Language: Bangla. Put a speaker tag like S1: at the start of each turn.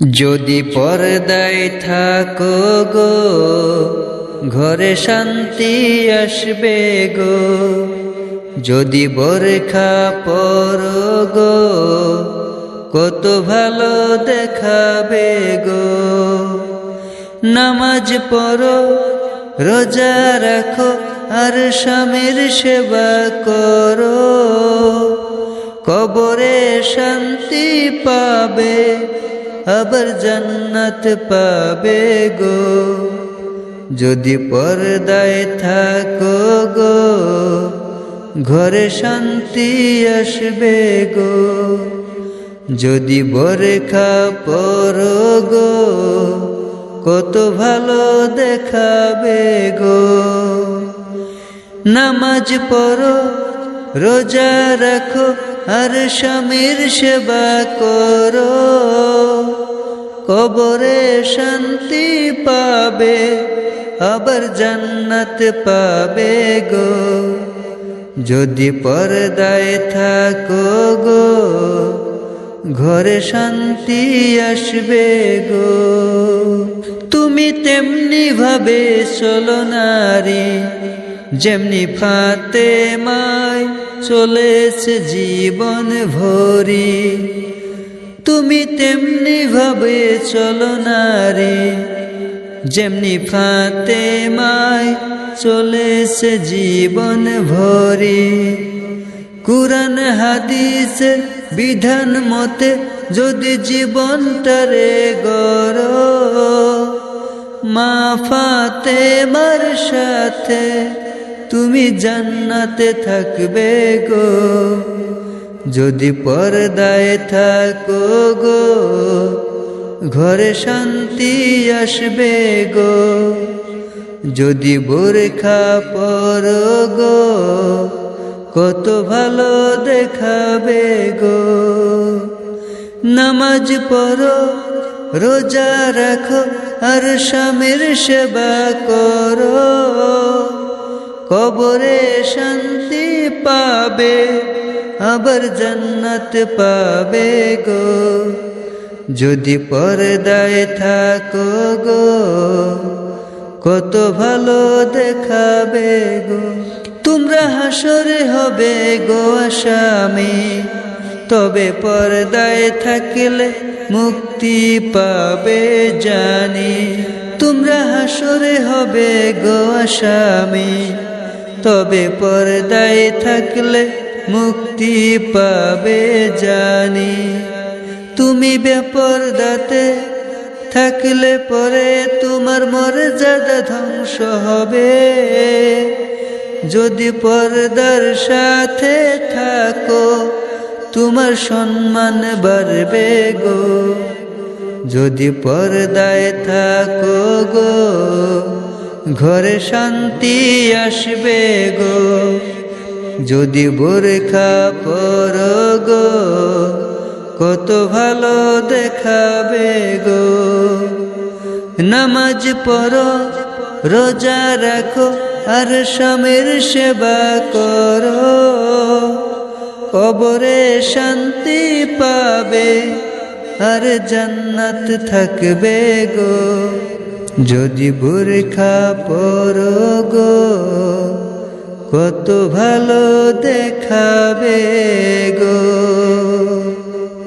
S1: যদি পর্দায় থাকো গো, ঘরে শান্তি আসবে গো। যদি বোরখা পর গো, কত ভালো দেখাবে গো। নামাজ পড়ো, রোজা রাখো, আর স্বামীর সেবা করো। কবরে শান্তি পাবে আবার জান্নাত পাবে গো। যদি পর্দায় থাকো গো, ঘরে শান্তি আসবে গো। যদি বরেখা পর গো, কত ভালো দেখাবে গো। নামাজ পড়ো, রোজা রাখো, আর স্বামীর সেবা করো। কবরে শান্তি পাবে, আবার জান্নাত পাবে গো। যদি পর্দায় থাকো গো, ঘরে শান্তি আসবে গো। তুমি তেমনি ভাবে চলো নারী, যেমনি ফাতে মায় চলেছে জীবন ভরি। তুমি তেমনি ভাবে চলো নারী যেমনি ফাতে মায় চলেছে জীবন ভরি। কুরআন হাদিসের বিধান মতে যদি জীবনটারে গড়, মা ফাতে মার সাথে তুমি জান্নাতে থাকবে গো। যদি পর্দায় থাকো গো, ঘরে শান্তি আসবে গো। যদি বোরখা পর গো, কত ভালো দেখাবে গো। নামাজ পড়ো, রোজা রাখো, আর স্বামীর সেবা করো। কবরে শান্তি পাবে, আবার জান্নাত পাবে গো। যদি পর্দায় থাকো গো, কত ভালো দেখাবে গো। তোমরা হাসরে হবে গো আসামি, তবে পর্দায় থাকলে মুক্তি পাবে জানি। তোমরা হাসরে হবে গো আসামি তবে পর্দায় থাকলে মুক্তি পাবে জানি। তুমি বেপরদাতে থাকলে পরে তোমার মর্যাদা ধ্বংস হবে। যদি পর্দার সাথে থাকো, তোমার সম্মান বাড়বে গো। যদি পর্দায় থাকো গো ঘরে শান্তি আসবে গো। যদি বোরখা পর গো, কত ভালো দেখাবে গো। নামাজ পড়ো, রোজা রাখো, আর স্বামীর সেবা করো। কবরে শান্তি পাবে, আর জান্নাত থাকবে গো। যদি বুরখা পর কত ভালো দেখাবে গো।